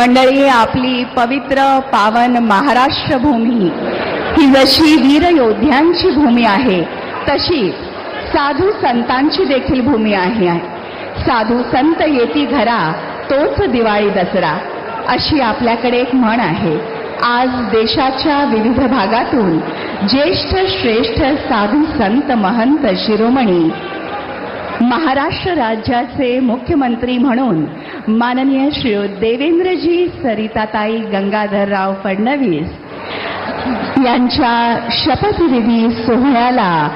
मंडळी आपली पवित्र पावन महाराष्ट्र भूमी ही जशी वीर योद्ध्यांची भूमी आहे तशी साधू संतांची देखील भूमी आहे. साधू संत येती घरा तोच दिवाळी दसरा अशी आपल्याकडे एक म्हण आहे. आज देशाच्या विविध भागातून ज्येष्ठ श्रेष्ठ साधू संत महंत शिरोमणी महाराष्ट्र राज्याचे मुख्यमंत्री म्हणून माननीय श्री देवेंद्रजी सरिताताई गंगाधरराव फडणवीस यांच्या शपथविधी सोहळ्याला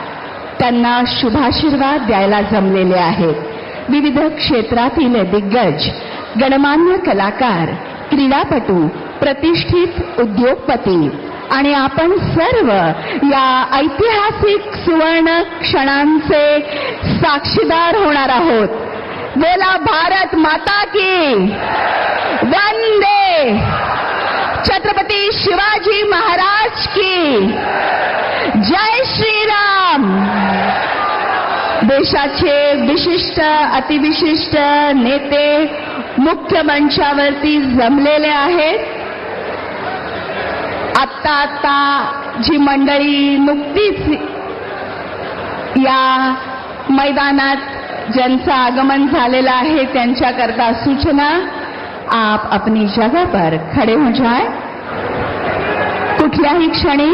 त्यांना शुभाशीर्वाद द्यायला जमलेले आहेत. विविध क्षेत्रातील दिग्गज गणमान्य कलाकार क्रीडापटू प्रतिष्ठित उद्योगपती आणि आपण सर्व या ऐतिहासिक सुवर्ण क्षणांचे साक्षीदार होणार आहोत. बोला भारत माता की। वंदे। छत्रपती शिवाजी महाराज की। जय श्रीराम। देशाचे विशिष्ट अतिविशिष्ट नेते मुख्य मंचावरती जमलेले आहेत. आत्ता आत्ता जी मंडळी नुकतीच या मैदानात ज्यांचं आगमन झालेलं आहे त्यांच्याकरता सूचना आप अपनी जगह पर खडे हो जाए। कुठल्याही क्षणी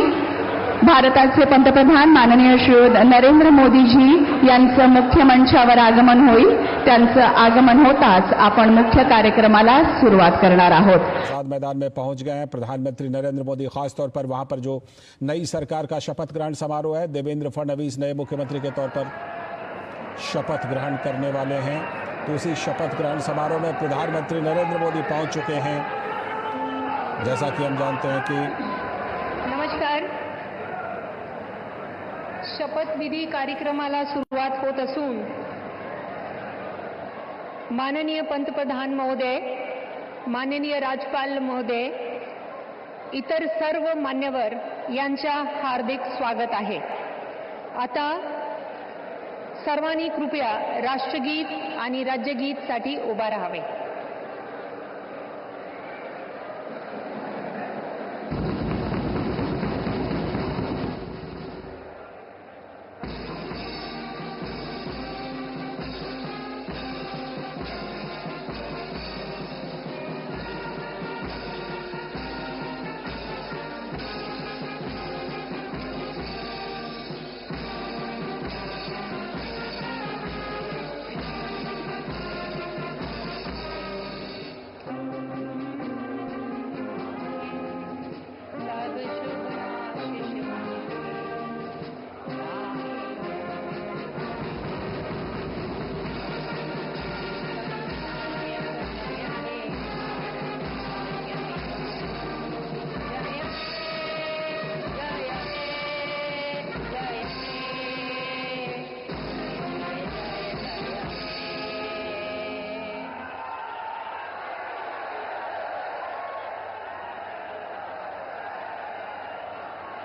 भारताचे पंतप्रधान माननीय श्री नरेंद्र मोदीजी यांचं मुख्य मंचावर आगमन होईल त्यांचं आगमन होताच आपण मुख्य कार्यक्रमाला सुरुवात करणार आहोत. आजाद मैदान में पहुंच गए हैं प्रधानमंत्री नरेंद्र मोदी खासतौर पर वहां पर जो नई सरकार का शपथ ग्रहण समारोह है देवेंद्र फडणवीस नए मुख्यमंत्री के तौर पर। शपथ ग्रहण करने वाले हैं। तो उसी शपथ ग्रहण समारोह में प्रधानमंत्री नरेंद्र मोदी पहुँच चुके हैं। जैसा कि हम जानते हैं कि नमस्कार। शपथविधी कार्यक्रमाला सुरुवात होत असून माननीय पंतप्रधान महोदय, माननीय राज्यपाल महोदय, इतर सर्व मान्यवर हार्दिक स्वागत आहे. आता सर्वांनी कृपया राष्ट्रगीत आणि राज्यगीतसाठी उभा राहावे.